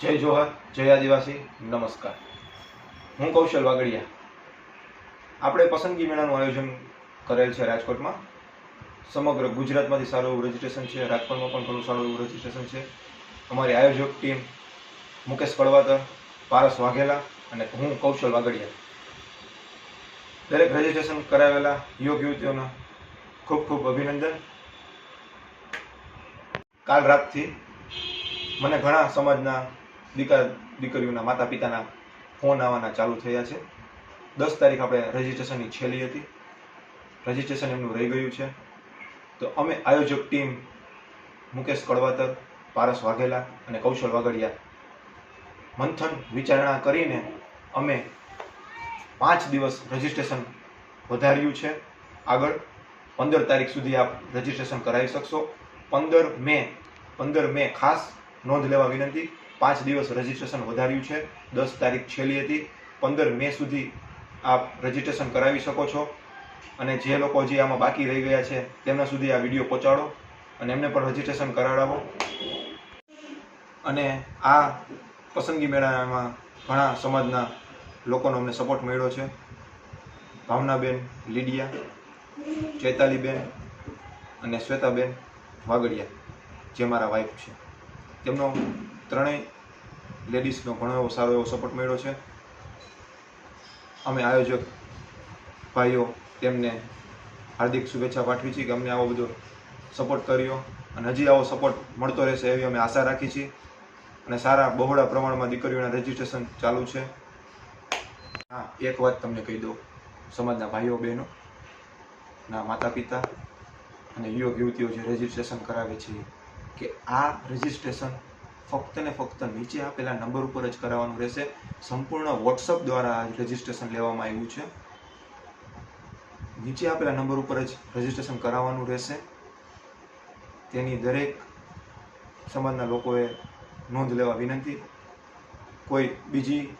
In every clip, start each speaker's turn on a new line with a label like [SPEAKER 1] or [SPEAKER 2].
[SPEAKER 1] જય જોહર, જય આદિવાસી, નમસ્કાર. હું કૌશલ વાગડિયા. આપણે પસંદગી મેળાનું આયોજન કરેલ છે રાજકોટમાં. સમગ્ર ગુજરાતમાંથી સારું એવું રજીસ્ટ્રેશન છે, રાજકોટમાં પણ ઘણું સારું એવું રજીસ્ટ્રેશન છે. અમારી આયોજક ટીમ મુકેશ કડવાતર, પારસ વાઘેલા અને હું કૌશલ વાગડિયા. દરેક રજીસ્ટ્રેશન કરાવેલા યુવક યુવતીઓના ખૂબ ખૂબ અભિનંદન. કાલ રાતથી મને ઘણા સમાજના દીકરા દીકરીઓના માતા પિતાના ફોન આવવાના ચાલુ થયા છે. દસ તારીખ આપણે રજીસ્ટ્રેશનની છેલ્લી હતી. રજીસ્ટ્રેશન એમનું રહી ગયું છે. તો અમે આયોજક ટીમ મુકેશ કડવાતર, પારસ વાઘેલા અને કૌશલ વાગડિયા મંથન વિચારણા કરીને અમે પાંચ દિવસ રજીસ્ટ્રેશન વધાર્યું છે. આગળ પંદર તારીખ સુધી આપ રજીસ્ટ્રેશન કરાવી શકશો. પંદર મે પંદર મે ખાસ નોંધ લેવા વિનંતી. પાંચ દિવસ રજીસ્ટ્રેશન વધાર્યું છે. દસ તારીખ છેલ્લી હતી. પંદર મે સુધી આપ રજીસ્ટ્રેશન કરાવી શકો છો. અને જે લોકો જે આમાં બાકી રહી ગયા છે, તેમના સુધી આ વીડિયો પહોંચાડો અને એમને પણ રજીસ્ટ્રેશન કરાવડાવો અને આ પસંદગી મેળામાં ઘણા સમાજના લોકોનો અમને સપોર્ટ મળ્યો છે. ભાવનાબેન લીડિયા, ચૈતાલીબેન અને શ્વેતાબેન વાગડિયા, જે મારા વાઈફ છે. તેમનો ત્રણેય લેડીઝનો ઘણો એવો સારો એવો સપોર્ટ મળ્યો છે. અમે આયોજક ભાઈઓ તેમને હાર્દિક શુભેચ્છા પાઠવી છે કે અમને આવો બધો સપોર્ટ કર્યો અને હજી આવો સપોર્ટ મળતો રહેશે એવી અમે આશા રાખી છીએ. અને સારા બહોળા પ્રમાણમાં દીકરીઓના રજીસ્ટ્રેશન ચાલુ છે. હા, એક વાત તમને કહી દઉં. સમાજના ભાઈઓ, બહેનો, ના માતા પિતા અને યુવક યુવતીઓ જે રજીસ્ટ્રેશન કરાવે છે કે આ રજીસ્ટ્રેશન ફક્ત ને ફક્ત નીચે આપેલા નંબર ઉપર જ કરાવવાનું રહેશે. સંપૂર્ણ વોટ્સઅપ દ્વારા રજીસ્ટ્રેશન લેવામાં આવ્યું છે. નીચે આપેલા નંબર ઉપર જ રજીસ્ટ્રેશન કરાવવાનું રહેશે. તેની દરેક સમાજના લોકોએ નોંધ લેવા વિનંતી. કોઈ બીજી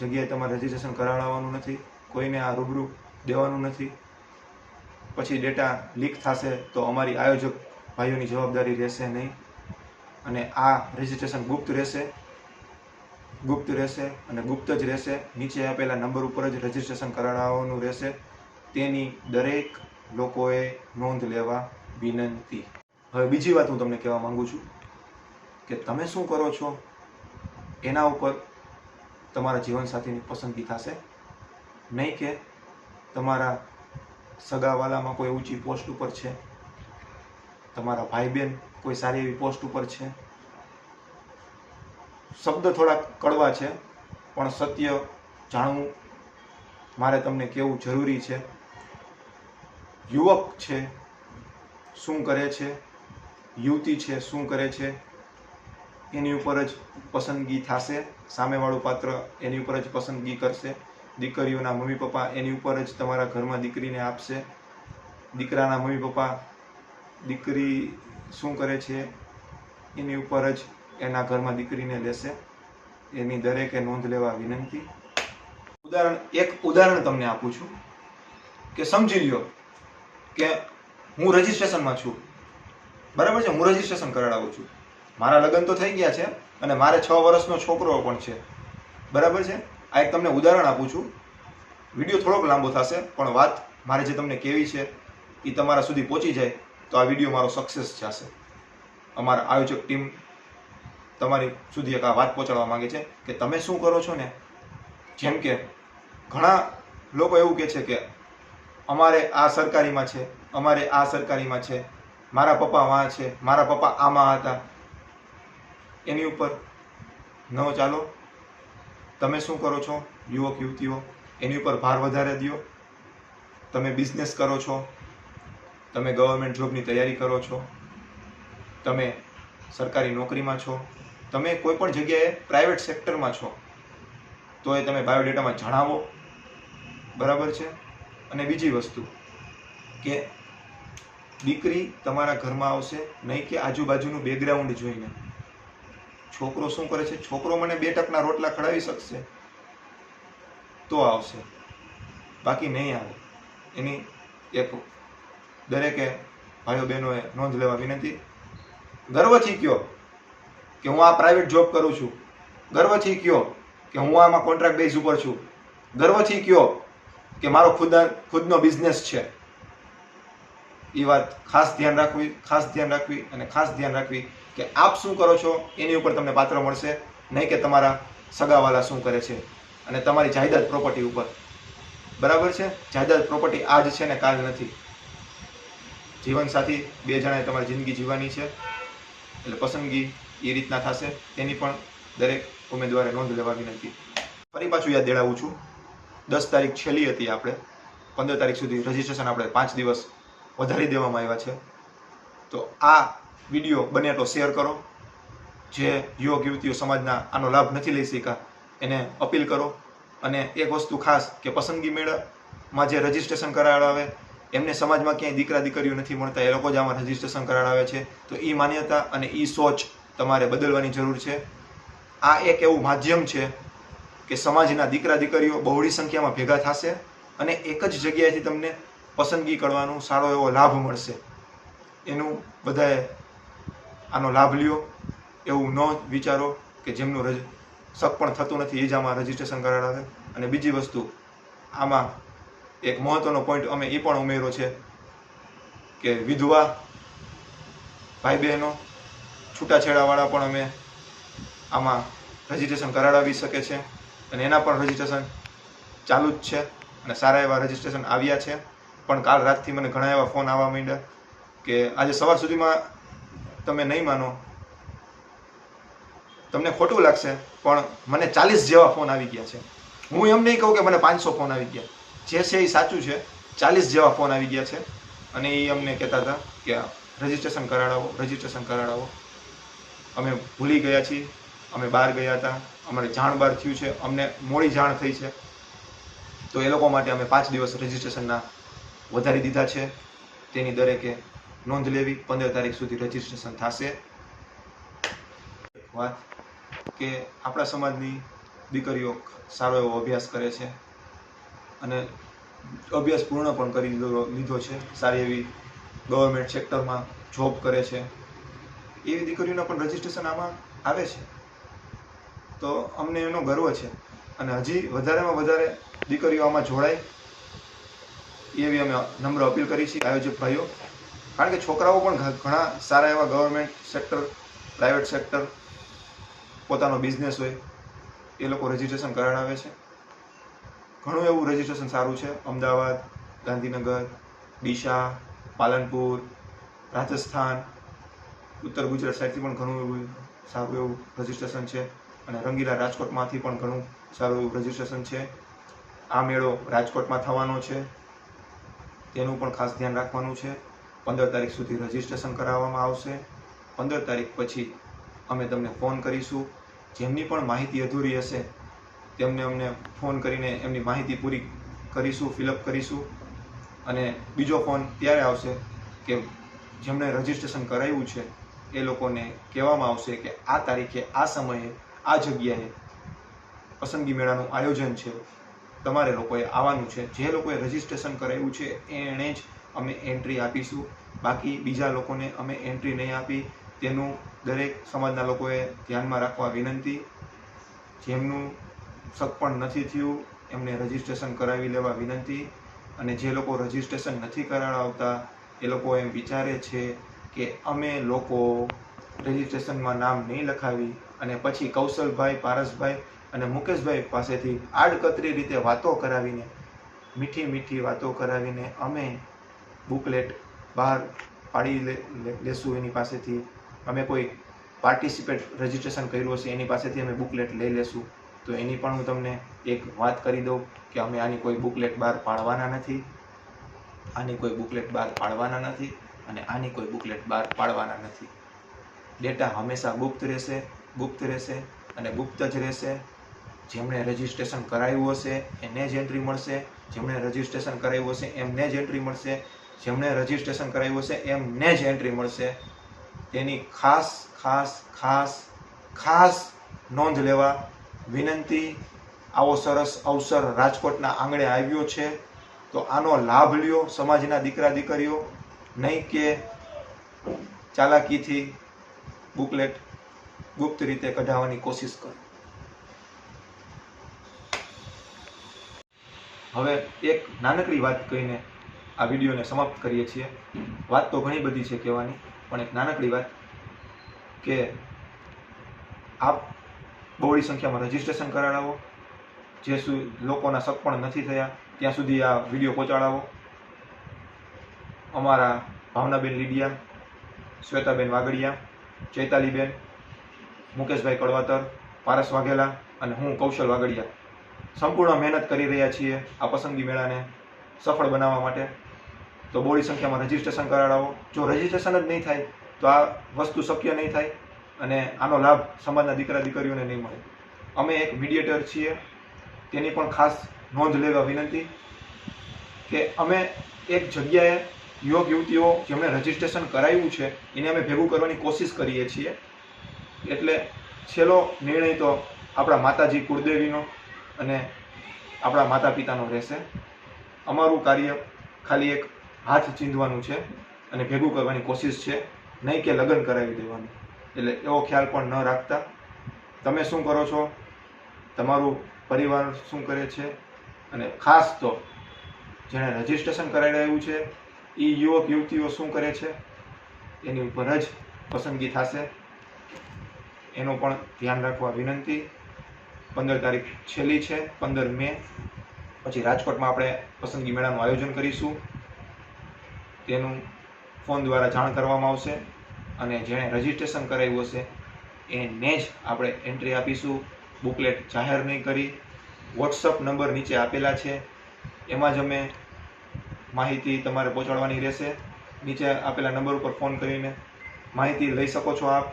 [SPEAKER 1] જગ્યાએ તમારે રજીસ્ટ્રેશન કરાવવાનું નથી. કોઈને આ રૂબરૂ દેવાનું નથી. પછી ડેટા લીક થશે તો અમારી આયોજક ભાઈઓની જવાબદારી રહેશે નહીં. અને આ રજીસ્ટ્રેશન ગુપ્ત રહેશે. ગુપ્ત રહેશે અને ગુપ્ત જ રહેશે. નીચે આપેલા નંબર ઉપર જ રજીસ્ટ્રેશન કરાવવાનું રહેશે. તેની દરેક લોકોએ નોંધ લેવા વિનંતી. હવે બીજી વાત હું તમને કહેવા માંગુ છું કે તમે શું કરો છો? એના ઉપર તમારા જીવનસાથીની પસંદગી થશે. નહીં કે તમારા સગાવાલામાં કોઈ ઊંચી પોસ્ટ ઉપર છે. તમારા ભાઈ બહેન કોઈ સારી એવી પોસ્ટ ઉપર છે? શબ્દ થોડા કડવા છે, પણ સત્ય જાણવું મારે તમને કેવું જરૂરી છે. યુવક છે, શું કરે છે? યુવતી છે, શું કરે છે? એની ઉપર જ પસંદગી થશે. સામેવાળું પાત્ર એની ઉપર જ પસંદગી કરશે. દીકરીઓના મમ્મી પપ્પા એની ઉપર જ તમારા ઘરમાં દીકરીને આપશે. દીકરાના મમ્મી પપ્પા દીકરી શું કરે છે? એની ઉપર જ એના ઘરમાં દીકરીને લેશે એની દરેકે નોંધ લેવા વિનંતી. ઉદાહરણ, એક ઉદાહરણ તમને આપું છું કે સમજી લ્યો કે હું રજિસ્ટ્રેશનમાં છું. બરાબર છે? હું રજીસ્ટ્રેશન કરાવડાવું છું. મારા લગ્ન તો થઈ ગયા છે અને મારે છ વર્ષનો છોકરો પણ છે. બરાબર છે? આ એક તમને ઉદાહરણ આપું છું. વીડિયો થોડોક લાંબો થશે, પણ વાત મારે જે તમને કેવી છે એ તમારા સુધી પહોંચી જાય. તો આ વીડિયો મારો સક્સેસ જશે અમારા આયોજક ટીમ તમારી સુધી એક આ વાત પહોંચાડવા માંગે છે કે તમે શું કરો છો ને? જેમ કે ઘણા લોકો એવું કહે છે કે અમારે આ સરકારીમાં છે, અમારે આ સરકારીમાં છે, મારા પપ્પા વાં છે, મારા પપ્પા આમાં હતા. એની ઉપર ન ચાલો. તમે શું કરો છો? યુવક, યુવતીઓ, એની ઉપર ભાર વધારે દો તમે બિઝનેસ કરો છો. તમે ગવર્મેન્ટ જોબની તૈયારી કરો છો? તમે સરકારી નોકરીમાં છો? તમે કોઈ પણ જગ્યાએ પ્રાઇવેટ સેક્ટરમાં છો? તો એ તમે બાયોડેટામાં જણાવો. બરાબર છે? અને બીજી વસ્તુ કે દીકરી તમારા ઘરમાં આવશે, નહીં કે આજુબાજુનું બેકગ્રાઉન્ડ જોઈને. છોકરો શું કરે છે? છોકરો મને બે ટકના રોટલા ખડાવી શકશે? તો આવશે. બાકી નહીં આવે. એની એક દરેકે ભાઈઓ બહેનોએ નોંધ લેવા વિનંતી. ગર્વથી કયો કે હું આ પ્રાઇવેટ જોબ કરું છું? ગર્વથી કયો કે હું આમાં કોન્ટ્રાક્ટ બેઝ ઉપર છું? ગર્વથી કયો કે મારો ખુદ, ખુદનો બિઝનેસ છે? એ વાત ખાસ ધ્યાન રાખવી, ખાસ ધ્યાન રાખવી અને ખાસ ધ્યાન રાખવી કે આપ શું કરો છો, એની ઉપર તમને પાત્ર મળશે, નહીં કે તમારા સગાવાલા શું કરે છે અને તમારી જાયદાદ પ્રોપર્ટી ઉપર. બરાબર છે? જાયદાદ પ્રોપર્ટી આજ છે ને કાલ નથી. જીવનસાથી બે જણાએ તમારી જિંદગી જીવવાની છે. એટલે પસંદગી એ રીતના થશે. તેની પણ દરેક ઉમેદવારે નોંધ લેવા વિનંતી ફરી પાછું યાદ દેડાવું છું. દસ તારીખ છેલ્લી હતી આપણે. પંદર તારીખ સુધી રજીસ્ટ્રેશન આપણે પાંચ દિવસ વધારી દેવામાં આવ્યા છે. તો આ વીડિયો બને તો શેર કરો. જે યુવક યુવતીઓ સમાજના આનો લાભ નથી લઈ શક્યા, એને અપીલ કરો. અને એક વસ્તુ ખાસ કે પસંદગી મેળામાં જે રજીસ્ટ્રેશન કરાવડાવે એમને સમાજમાં ક્યાંય દીકરા દીકરીઓ નથી મળતા, એ લોકો જ આમાં રજીસ્ટ્રેશન કરાવે છે. તો એ માન્યતા અને એ સોચ તમારે બદલવાની જરૂર છે. આ એક એવું માધ્યમ છે કે સમાજના દીકરા દીકરીઓ બહોળી સંખ્યામાં ભેગા થશે અને એક જ જગ્યાએથી તમને પસંદગી કરવાનો સારો એવો લાભ મળશે. એનું બધાએ આનો લાભ લ્યો. એવું ન વિચારો કે જેમનું રજ, શક પણ થતું નથી, એ જ આમાં રજીસ્ટ્રેશન કરાવે અને બીજી વસ્તુ, આમાં એક મહત્વનો પોઈન્ટ અમે એ પણ ઉમેર્યો છે કે વિધવા ભાઈ બહેનો છૂટાછેડાવાળા પણ અમે આમાં રજીસ્ટ્રેશન કરાડાવી શકે છે અને એના પણ રજીસ્ટ્રેશન ચાલુ જ છે અને સારા એવા રજીસ્ટ્રેશન આવ્યા છે. પણ કાલ રાતથી મને ઘણા એવા ફોન આવવા માંડ્યા કે આજે સવાર સુધીમાં તમે નહીં માનો. તમને ખોટું લાગશે, પણ મને ચાલીસ જેવા ફોન આવી ગયા છે. હું એમ નહીં કહું કે મને પાંચસો ફોન આવી ગયા. જે છે એ સાચું છે. ચાલીસ જેવા ફોન આવી ગયા છે. અને એ અમને કહેતા હતા કે રજીસ્ટ્રેશન કરાડાવો રજીસ્ટ્રેશન કરાડાવો અમે ભૂલી ગયા છીએ. અમે બહાર ગયા હતા. અમારે જાણ બહાર થયું છે. અમને મોડી જાણ થઈ છે. તો એ લોકો માટે અમે પાંચ દિવસ રજીસ્ટ્રેશનના વધારી દીધા છે. તેની દરેકે નોંધ લેવી. પંદર તારીખ સુધી રજીસ્ટ્રેશન થશે. વાત કે આપણા સમાજની દીકરીઓ સારો એવો અભ્યાસ કરે છે. અને અભ્યાસ પૂર્ણ પણ કરી લીધો લીધો છે. સારી એવી ગવર્મેન્ટ સેક્ટરમાં જોબ કરે છે. એવી દીકરીઓના પણ રજીસ્ટ્રેશન આમાં આવે છે. તો અમને એનો ગર્વ છે. અને હજી વધારેમાં વધારે દીકરીઓ આમાં જોડાય. એવી અમે નમ્ર અપીલ કરી છે આયોજક ભાઈઓ, કારણ કે છોકરાઓ પણ ઘણા સારા એવા ગવર્મેન્ટ સેક્ટર પ્રાઇવેટ સેક્ટર પોતાનો બિઝનેસ હોય, એ લોકો રજીસ્ટ્રેશન કરાવડાવે છે. ઘણું એવું રજીસ્ટ્રેશન સારું છે. અમદાવાદ, ગાંધીનગર, ડીસા, પાલનપુર, રાજસ્થાન, ઉત્તર ગુજરાત સાઈડથી પણ ઘણું એવું સારું એવું રજીસ્ટ્રેશન છે અને રંગીલા રાજકોટમાંથી પણ ઘણું સારું એવું રજીસ્ટ્રેશન છે. આ મેળો રાજકોટમાં થવાનો છે. તેનું પણ ખાસ ધ્યાન રાખવાનું છે. પંદર તારીખ સુધી રજીસ્ટ્રેશન કરાવવામાં આવશે. પંદર તારીખ પછી અમે તમને ફોન કરીશું. જેમની પણ માહિતી અધૂરી હશે તેમને અમને ફોન કરીને એમની માહિતી પૂરી કરીશું, ફિલઅપ કરીશું. અને બીજો ફોન ત્યારે આવશે કે જેમણે રજિસ્ટ્રેશન કરાવ્યું છે, એ લોકોને કહેવામાં આવશે કે આ તારીખે, આ સમયે, આ જગ્યાએ પસંદગી મેળાનું આયોજન છે. તમારે લોકોએ આવવાનું છે. જે લોકોએ રજિસ્ટ્રેશન કરાવ્યું છે, એણે જ અમે એન્ટ્રી આપીશું. બાકી બીજા લોકોને અમે એન્ટ્રી નહીં આપી. તેનું દરેક સમાજના લોકોએ ધ્યાનમાં રાખવા વિનંતી. જેમનું શક પણ નથી થયું. એમને રજીસ્ટ્રેશન કરાવી લેવા વિનંતી. અને જે લોકો રજીસ્ટ્રેશન નથી કરાવતા, એ લોકો એમ વિચારે છે કે અમે લોકો રજીસ્ટ્રેશનમાં નામ નહીં લખાવી અને પછી કૌશલભાઈ, પારસભાઈ અને મુકેશભાઈ પાસેથી આડકતરી રીતે વાતો કરાવીને, મીઠી મીઠી વાતો કરાવીને અમે બુકલેટ બહાર પાડી લેશું એની પાસેથી. અમે કોઈ પાર્ટિસિપેટ રજીસ્ટ્રેશન કર્યું હશે એની પાસેથી અમે બુકલેટ લઈ લેશું. તો એની પણ હું તમને એક વાત કરી દઉં કે અમે આની કોઈ બુકલેટ બહાર પાડવાના નથી. આની કોઈ બુકલેટ બહાર પાડવાના નથી અને આની કોઈ બુકલેટ બહાર પાડવાના નથી. ડેટા હંમેશા ગુપ્ત રહેશે ગુપ્ત રહેશે અને ગુપ્ત જ રહેશે. જેમણે રજિસ્ટ્રેશન કરાવ્યું હશે એને જ એન્ટ્રી મળશે. જેમણે રજીસ્ટ્રેશન કરાવ્યું હશે, એમને જ એન્ટ્રી મળશે. જેમણે રજિસ્ટ્રેશન કરાવ્યું હશે, એમને જ એન્ટ્રી મળશે. તેની ખાસ ખાસ ખાસ ખાસ નોંધ લેવા વિનંતી, આવો સરસ અવસર રાજકોટના આંગણે આવ્યો છે. તો આનો લાભ લ્યો સમાજના દીકરા દીકરીઓ. નહીં કે ચાલાકીથી બુકલેટ ગુપ્ત રીતે કઢાવવાની કોશિશ કરો. હવે એક નાનકડી વાત કહીને આ વિડીયોને સમાપ્ત કરીએ છીએ. વાત તો ઘણી બધી છે કહેવાની, પણ એક નાનકડી વાત કે આપ બહોળી સંખ્યામાં રજીસ્ટ્રેશન કરાવડાવો જે સુ, લોકોના શક પણ નથી થયા, ત્યાં સુધી આ વીડિયો પહોંચાડાવો. અમારા ભાવનાબેન લીડિયા, શ્વેતાબેન વાગડિયા ચૈતાલીબેન, મુકેશભાઈ કડવાતર, પારસ વાઘેલા અને હું કૌશલ વાગડિયા સંપૂર્ણ મહેનત કરી રહ્યા છીએ આ પસંદગી મેળાને સફળ બનાવવા માટે. તો બોળી સંખ્યામાં રજીસ્ટ્રેશન કરાવડાવો જો રજીસ્ટ્રેશન જ નહીં થાય, તો આ વસ્તુ શક્ય નહીં થાય. અને આનો લાભ સમાજના દીકરા દીકરીઓને નહીં મળે. અમે એક મીડિયેટર છીએ. તેની પણ ખાસ નોંધ લેવા વિનંતી કે અમે એક જગ્યાએ યુવક યુવતીઓ જેમણે રજીસ્ટ્રેશન કરાવ્યું છે, એને અમે ભેગું કરવાની કોશિશ કરીએ છીએ. એટલે છેલ્લો નિર્ણય તો આપણા માતાજી કુળદેવીનો અને આપણા માતા પિતાનો રહેશે. અમારું કાર્ય ખાલી એક હાથ ચીંધવાનું છે અને ભેગું કરવાની કોશિશ છે. નહીં કે લગ્ન કરાવી દેવાનું. એટલે એવો ખ્યાલ પણ ન રાખતા. તમે શું કરો છો? તમારું પરિવાર શું કરે છે? અને ખાસ તો જેણે રજીસ્ટ્રેશન કરાવી છે એ યુવક, યુવતીઓ શું કરે છે? એની ઉપર જ પસંદગી થશે. એનું પણ ધ્યાન રાખવા વિનંતી. પંદર તારીખ છેલ્લી છે, પંદર મે. પછી રાજકોટમાં આપણે પસંદગી મેળાનું આયોજન કરીશું. તેનું ફોન દ્વારા જાણ કરવામાં આવશે. અને જેણે રજીસ્ટ્રેશન કરાવ્યું હશે, એને જ આપણે એન્ટ્રી આપીશું. બુકલેટ જાહેર નહીં કરી. વોટ્સઅપ નંબર નીચે આપેલા છે. એમાં જ અમે માહિતી તમારે પહોંચાડવાની રહેશે. નીચે આપેલા નંબર ઉપર ફોન કરીને માહિતી લઈ શકો છો આપ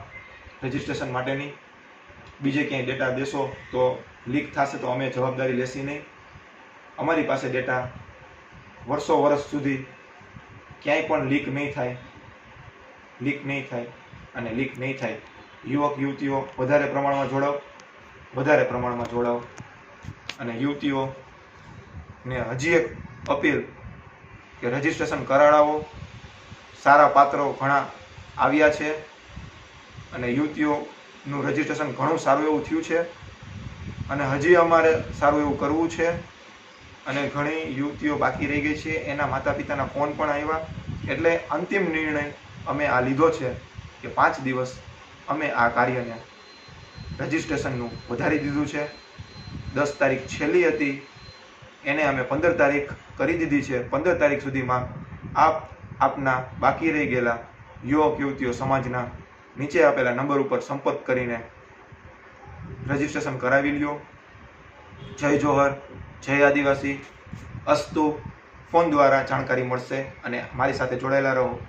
[SPEAKER 1] રજીસ્ટ્રેશન માટેની. બીજે ક્યાંય ડેટા દેશો તો લીક થશે તો અમે જવાબદારી લેશી નહીં. અમારી પાસે ડેટા વર્ષો વર્ષ સુધી ક્યાંય પણ લીક નહીં થાય. લીક નહીં થાય અને લીક નહીં થાય. યુવક, યુવતીઓ, વધારે પ્રમાણમાં જોડાવ વધારે પ્રમાણમાં જોડાવ અને યુવતીઓને હજી એક અપીલ કે રજીસ્ટ્રેશન કરાવડાવો. સારા પાત્રો ઘણા આવ્યા છે અને યુવતીઓનું રજીસ્ટ્રેશન ઘણું સારું એવું થયું છે. અને હજી અમારે સારું એવું કરવું છે. અને ઘણી યુવતીઓ બાકી રહી ગઈ છે. એના માતા પિતાના ફોન પણ આવ્યા. એટલે અંતિમ નિર્ણય અમે આ લીધો છે કે પાંચ દિવસ અમે આ કાર્યને રજીસ્ટ્રેશનનું વધારી દીધું છે. દસ તારીખ છેલ્લી હતી. એને અમે પંદર તારીખ કરી દીધી છે. પંદર તારીખ સુધીમાં આપ, આપના બાકી રહી ગયેલા યુવક, યુવતીઓ સમાજના નીચે આપેલા નંબર ઉપર સંપર્ક કરીને રજીસ્ટ્રેશન કરાવી લ્યો. જય જોહર, જય આદિવાસી. અસ્તુ ફોન દ્વારા જાણકારી મળશે અને મારી સાથે જોડાયેલા રહો.